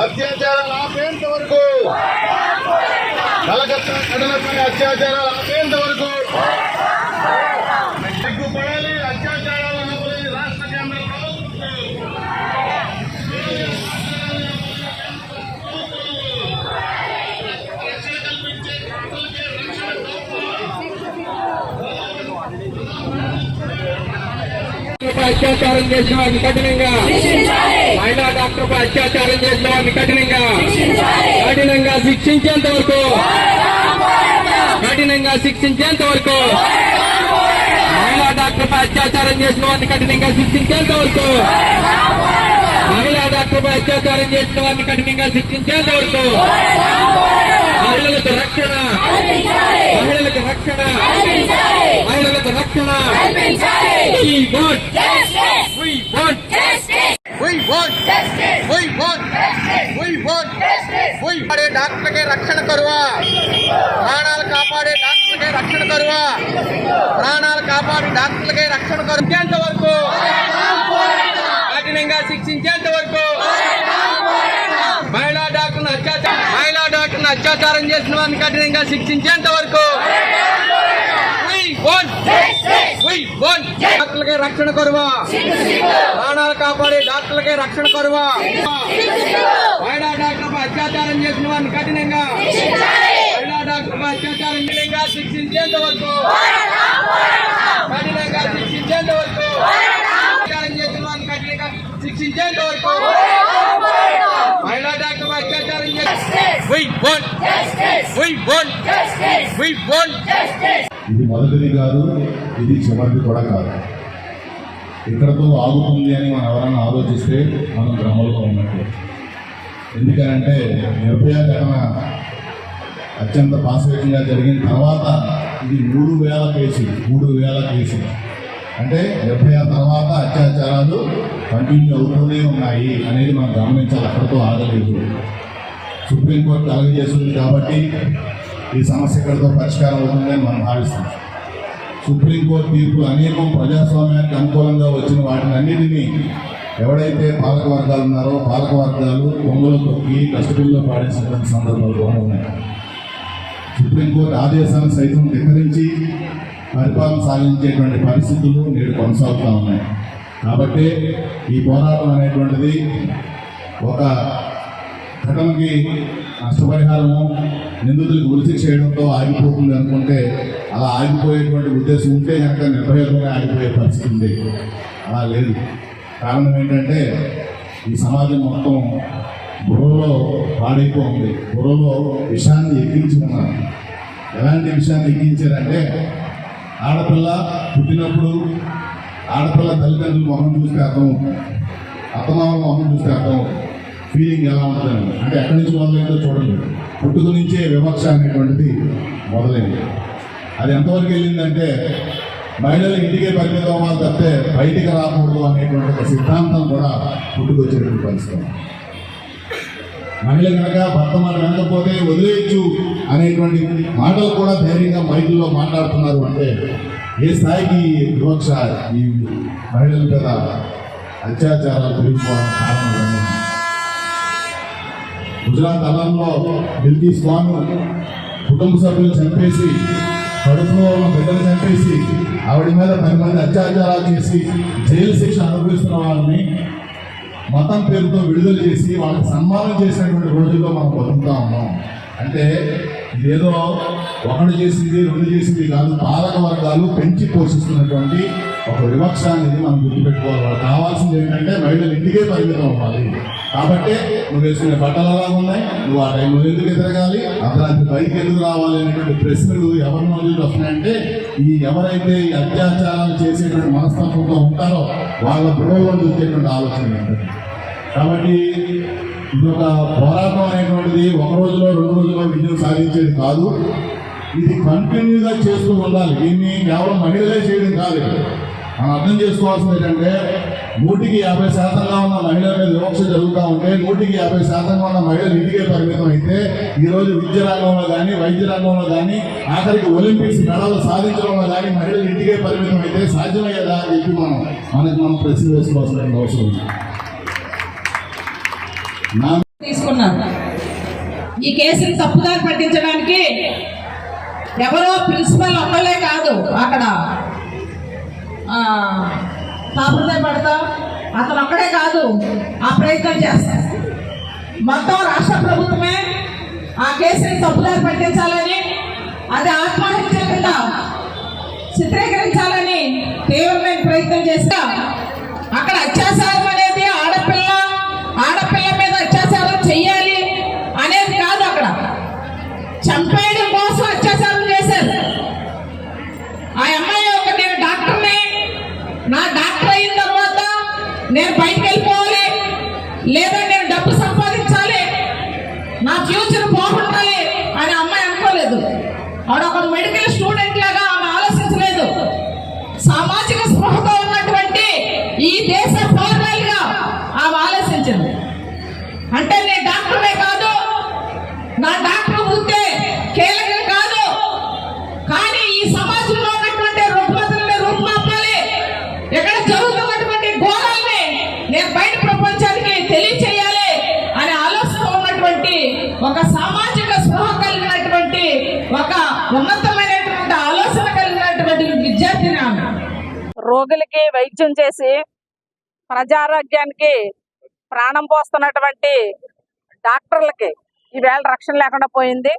అత్యాచారాలు ఆపేంత వరకు. కలకత్తా కథలపై అత్యాచారాలు ఆపేంత వరకు. సిగ్గుపడాలి అత్యాచారాలు ఆపాలి రాష్ట్ర కేంద్ర ప్రభుత్వం. అత్యాచారం చేసిన వారిని కఠినంగా మహిళా డాక్టర్పై అత్యాచారం చేసిన వారిని కఠినంగా కఠినంగా శిక్షించేంత వరకు కఠినంగా శిక్షించేంత వరకు మహిళా డాక్టర్పై అత్యాచారం చేసిన వారిని కఠినంగా శిక్షించేంత వరకు మహిళా డాక్టర్పై అత్యాచారం చేసిన వారిని కఠినంగా శిక్షించేంత వరకు మహిళలకు రక్షణ మహిళలకు రక్షణ మహిళలకు రక్షణ. We want, we want, we want, we want, we want, we కాపాడే డాక్టర్కే రక్షణ కరువా. ప్రాణాలు కాపాడే డాక్టర్కే రక్షణ కరువా. ప్రాణాలు కాపాడే డాక్టర్లకే రక్షణ కరుచేంత వరకు కఠినంగా శిక్షించేంత వరకు మహిళా డాక్టర్ను అత్యాచారం మహిళా డాక్టర్ను అత్యాచారం చేసిన వారిని కఠినంగా శిక్షించేంత వరకు We want, we want. డాక్టర్లకే రక్షణ కరువా ప్రాణాలు కాపాడే డాక్టర్లకే రక్షణ కరువా మహిళా డాక్టర్పై అత్యాచారం చేసిన వారిని కఠినంగా మహిళా డాక్టర్పై అత్యాచారం కఠినంగా శిక్షించేంత వరకు కఠినంగా శిక్షించేంత వరకు అత్యాచారం చేసిన వారిని కఠినంగా శిక్షించేంత వరకు మహిళా డాక్టర్పై అత్యాచారం చేసిన We want, we want, we want. ఇది మొదటిది కాదు ఇది చివరిది కూడా కాదు. ఇక్కడతో ఆగుతుంది అని మనం ఎవరైనా ఆలోచిస్తే మనం భ్రమలో ఉన్నట్టు. ఎందుకనంటే నిర్భయ ఘటన అత్యంత పాశవికంగా జరిగిన తర్వాత ఇది మూడు వేల కేసు మూడు వేల కేసు. అంటే నిర్భయ తర్వాత అత్యాచారాలు కంటిన్యూ అవుతూనే ఉన్నాయి అనేది మనం గమనించాలి అక్కడితో ఆగలేదు. సుప్రీంకోర్టు కలుగజేస్తుంది కాబట్టి ఈ సమస్య ఇక్కడితో పరిష్కారం అవుతుందని మనం భావిస్తున్నాం. సుప్రీంకోర్టు తీర్పు అనేకం ప్రజాస్వామ్యానికి అనుకూలంగా వచ్చిన వాటిని అన్నిటినీ ఎవడైతే పాలక వర్గాలు ఉన్నారో పాలక వర్గాలు కొమ్ములు తొక్కి డస్ట్బిన్లో పాడేసినటువంటి సందర్భాలు కూడా ఉన్నాయి. సుప్రీంకోర్టు ఆదేశాలను సైతం ధిక్కరించి పరిపాలన సాగించేటువంటి పరిస్థితులు నేడు కొనసాగుతూ ఉన్నాయి. కాబట్టి ఈ పోరాటం అనేటువంటిది ఒక గతంకి నష్టపరిహారము నిందితులకు ఉరిశిక్ష చేయడంతో ఆగిపోతుంది అనుకుంటే అలా ఆగిపోయేటువంటి ఉద్దేశం ఉంటే కనుక నిర్భయంగా ఆగిపోయే పరిస్థితి ఉంది. అలా లేదు. కారణం ఏంటంటే ఈ సమాజం మొత్తం బుర్రలో పాడైపోతుంది బుర్రలో విషయాన్ని ఎక్కించుకున్నారు ఎలాంటి విషయాన్ని ఎక్కించారంటే ఆడపిల్ల పుట్టినప్పుడు ఆడపిల్ల తల్లిదండ్రుల మొహం చూస్తే అర్థం అత్తమామల మొహం చూస్తే అర్థం ఫీలింగ్ ఎలా ఉంటుందని అంటే ఎక్కడి నుంచి మొదలైందో చూడండి. పుట్టుక నుంచే వివక్ష అనేటువంటిది మొదలైంది. అది ఎంతవరకు వెళ్ళిందంటే మహిళలు ఇంటికే పరిమితం అవ్వాలి తప్పితే బయటికి రాకూడదు అనేటువంటి ఒక సిద్ధాంతం కూడా పుట్టుకొచ్చేటువంటి పరిస్థితి మహిళ కనుక భర్త మన వెళ్ళకపోతే వదిలేయచ్చు అనేటువంటి మాటలు కూడా ధైర్యంగా మైకుల్లో మాట్లాడుతున్నారు అంటే ఏ స్థాయికి వివక్ష ఈ మహిళల మీద అత్యాచారాలు పెరిగిపోవడం కారణం గుజరాత్ అలంలో బిల్కీ స్వామి కుటుంబ సభ్యులు చంపేసి కడుపులో ఉన్న బిడ్డలు చంపేసి ఆవిడ మీద పది మంది అత్యాచారాలు చేసి జైలు శిక్ష అనుభవిస్తున్న వాళ్ళని మతం పేరుతో విడుదల చేసి వాళ్ళకి సన్మానం చేసినటువంటి రోజుల్లో మనం బతుకుతా ఉన్నాం. అంటే ఇదేదో ఒకటి చేసింది రెండు చేసింది కాదు పాలక వర్గాలు పెంచి పోషిస్తున్నటువంటి ఒక వివక్ష అనేది మనం గుర్తుపెట్టుకోవాలి. వాళ్ళు కావాల్సింది ఏంటంటే మహిళలు ఇంటికే పరిమితం అవ్వాలి. కాబట్టి నువ్వు వేసుకునే బట్టలు అలా ఉన్నాయి. నువ్వు ఆ టైంలో ఎందుకు ఎదరగాలి? అర్ధరాత్రి బయటికి ఎందుకు రావాలి అనేటువంటి ప్రశ్నలు ఎవరి నుంచి వస్తున్నాయంటే ఈ ఎవరైతే ఈ అత్యాచారాలు చేసేటువంటి మనస్తత్వంతో ఉంటారో వాళ్ళ బుర్రలో వచ్చేటువంటి ఆలోచన కాబట్టి ఇది ఒక పోరాటం అనేటువంటిది ఒక రోజులో రెండు రోజుల్లో విజయం సాధించేది కాదు. ఇది కంటిన్యూగా చేస్తూ ఉండాలి. దీన్ని కేవలం మహిళలే చేయడం కాదు. మనం అర్థం చేసుకోవాల్సింది ఏంటంటే నూటికి యాభై శాతంగా ఉన్న మహిళల మీద వివక్ష జరుగుతూ ఉంటే నూటికి యాభై శాతంగా ఉన్న మహిళలు ఇంటికే పరిమితం అయితే ఈ రోజు విద్య రంగంలో కానీ వైద్య రంగంలో కానీ ఆఖరికి ఒలింపిక్స్ మెడలు సాధించడంలో కానీ మహిళలు ఇంటికే పరిమితం అయితే సాధ్యమయ్యేదా అని చెప్పి మనం మనకి మనం ప్రశ్న వేసుకోవాల్సిన అవసరం ఉంది. నా ఈ కేసుని తప్పుదారి పట్టించడానికి ఎవరో ప్రిన్సిపల్ ఒక్కలే కాదు అక్కడ. సాంప్రదాయపడతాం పడతా? అతను ఒక్కడే కాదు ఆ ప్రయత్నం చేస్తారు మొత్తం రాష్ట్ర ప్రభుత్వమే ఆ కేసుని తప్పుదారి పట్టించాలని అది ఆత్మహత్య కింద చిత్రీకరించాలని తీవ్రమైన ప్రయత్నం చేస్తా. అక్కడ అత్యాచారం అనేది ఆడపిల్ల ఆడపిల్ల మీద అత్యాచారం చెయ్యాలి అనేది కాదు అక్కడ. చంపేయడం కోసం అత్యాచారం చేశారు ఆ అమ్మాయి ఒక నేను డాక్టర్ని నా డాక్టర్ అయిన తర్వాత నేను బయటకు వెళ్ళిపోవాలి లేదా నేను డబ్బు సంపాదించాలి నా ఫ్యూచర్ బాగుండాలి అని అమ్మాయి అనుకోలేదు ఆవిడ ఒక మెడికల్ స్టూడెంట్ లాగా ఆమె ఆలోచించలేదు సామాజిక స్పృహతో ఉన్నటువంటి ఈ దేశ పౌరులుగా ఆమె ఆలోచించింది అంటే నేను డాక్టరే కాదు నా డాక్టర్ వృత్తే కీలకం కాదు కానీ ఈ సమాజంలో ఉన్నటువంటి రుగ్మతల్ని రూపుమాపాలి ఇక్కడ జరుగుతున్నటువంటి ఘోరాల్ని నేను బయట ప్రపంచానికి తెలియచేయాలి అనే ఆలోచన ఉన్నటువంటి ఒక సామాజిక స్పృహ కలిగినటువంటి ఒక ఉన్నతమైనటువంటి ఆలోచన కలిగినటువంటి విద్యార్థిని ఆమె రోగులకి వైద్యం చేసి ప్రజారోగ్యానికి ప్రాణం పోస్తున్నటువంటి డాక్టర్లకి ఈవేళ రక్షణ లేకుండా పోయింది.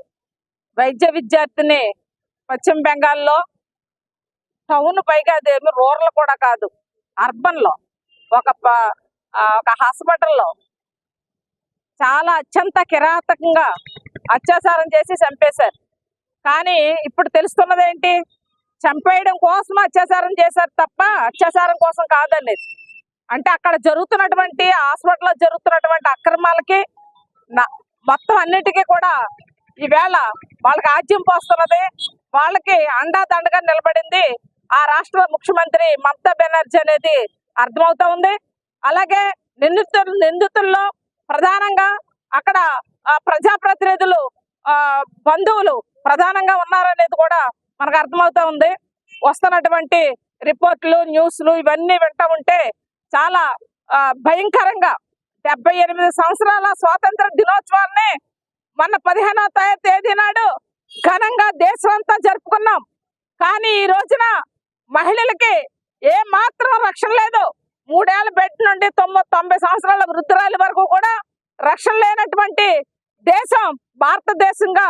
వైద్య విద్యార్థిని పశ్చిమ బెంగాల్లో టౌన్ పైగా అదేమి రూరల్ కూడా కాదు అర్బన్లో ఒక ఒక హాస్పిటల్లో చాలా అత్యంత కిరాతకంగా అత్యాచారం చేసి చంపేశారు. కానీ ఇప్పుడు తెలుస్తున్నది ఏంటి చంపేయడం కోసం అత్యాచారం చేశారు తప్ప అత్యాచారం కోసం కాదనేది అంటే అక్కడ జరుగుతున్నటువంటి హాస్పిటల్లో జరుగుతున్నటువంటి అక్రమాలకి మొత్తం అన్నిటికీ కూడా ఈవేళ వాళ్ళకి ఆజ్యం పోస్తున్నది. వాళ్ళకి అండా దండగా నిలబడింది ఆ రాష్ట్ర ముఖ్యమంత్రి మమతా బెనర్జీ అనేది అర్థమవుతా ఉంది. అలాగే నిందితులు నిందితుల్లో ప్రధానంగా అక్కడ ఆ, ప్రజాప్రతినిధులు ఆ, బంధువులు ప్రధానంగా ఉన్నారనేది కూడా మనకు అర్థమవుతా ఉంది. వస్తున్నటువంటి రిపోర్ట్లు న్యూస్లు ఇవన్నీ వింటా ఉంటే చాలా భయంకరంగా డెబ్బై ఎనిమిది సంవత్సరాల స్వాతంత్ర దినోత్సవాన్ని మొన్న పదిహేనవ తేదీ నాడు ఘనంగా దేశమంతా జరుపుకున్నాం. కానీ ఈ రోజున మహిళలకి ఏ మాత్రం రక్షణ లేదు. మూడేళ్ళ బెడ్ నుండి తొమ్మిది తొంభై సంవత్సరాల వృద్ధురాలి వరకు కూడా రక్షణ లేనటువంటి దేశం భారతదేశంగా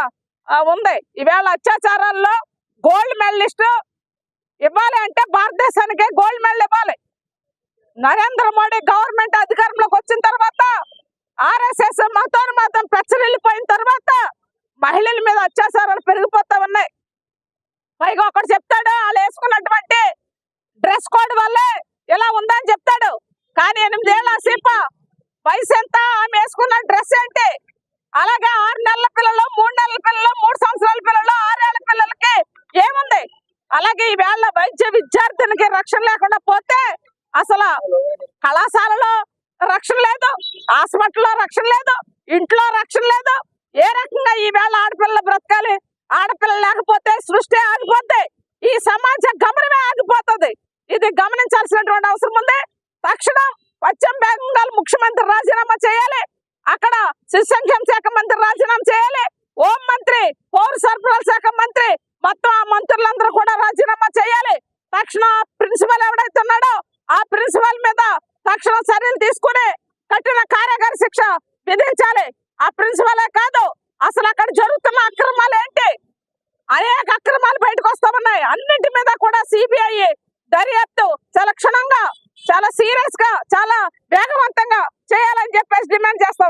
ఉంది. ఈవేళ అత్యాచారాల్లో గోల్డ్ మెడలిస్ట్ ఇవ్వాలి అంటే భారతదేశానికే గోల్డ్ మెడల్ ఇవ్వాలి. నరేంద్ర మోడీ గవర్నమెంట్ అధికారంలోకి వచ్చిన తర్వాత ఆర్ఎస్ఎస్ మతోన్మాతం పెచ్చరిల్లిపోయిన తర్వాత మహిళల మీద అత్యాచారాలు పెరిగిపోతా ఉన్నాయి. పైగా ఒకటి చెప్తాడు వాళ్ళు వేసుకున్నటువంటి డ్రెస్ కోడ్ వల్లే ఇలా ఉందని చెప్తాడు. కానీ ఎనిమిదేళ్ళ సీప వయసు ఎంత అలాగే ఈవేళ వైద్య విద్యార్థినికి రక్షణ లేకుండా పోతే అసలు కళాశాలలో రక్షణ లేదు హాస్పిటల్లో రక్షణ లేదు ఇంట్లో రక్షణ లేదు. ఏ రకంగా ఈవేళ ఆడపిల్ల బ్రతకాలి? ఆడపిల్ల లేకపోతే సృష్టి ఆగిపోద్ది. ఈ సమాజ గమనమే ఆగిపోతుంది. ఇది గమనించాల్సినటువంటి అవసరం ఉంది. తక్షణం పశ్చిమ బెంగాల్ ముఖ్యమంత్రి రాజీనామా చేయాలి. అక్కడ శిశు సంక్షేమ శాఖ మంత్రి రాజీనామా చేయాలి. హోం మంత్రి పౌర సరఫరాల శాఖ మంత్రి మొత్తం చేసిన ప్రిన్సిపల్ ఎవడైతే ఉన్నాడో ఆ ప్రిన్సిపల్ మీద తక్షణ చర్యలు తీసుకుని కఠిన కార్యకారి శిక్ష విధించాలి. ఆ ప్రిన్సిపలే కాదు అసలు అక్కడ జరుగుతున్న అక్రమాలు ఏంటి? అనేక అక్రమాలు బయటకు వస్తా ఉన్నాయి. అన్నింటి మీద కూడా సిబిఐ దర్యాప్తు చాలా క్షణంగా చాలా సీరియస్గా చాలా వేగవంతంగా చేయాలని చెప్పేసి డిమాండ్ చేస్తా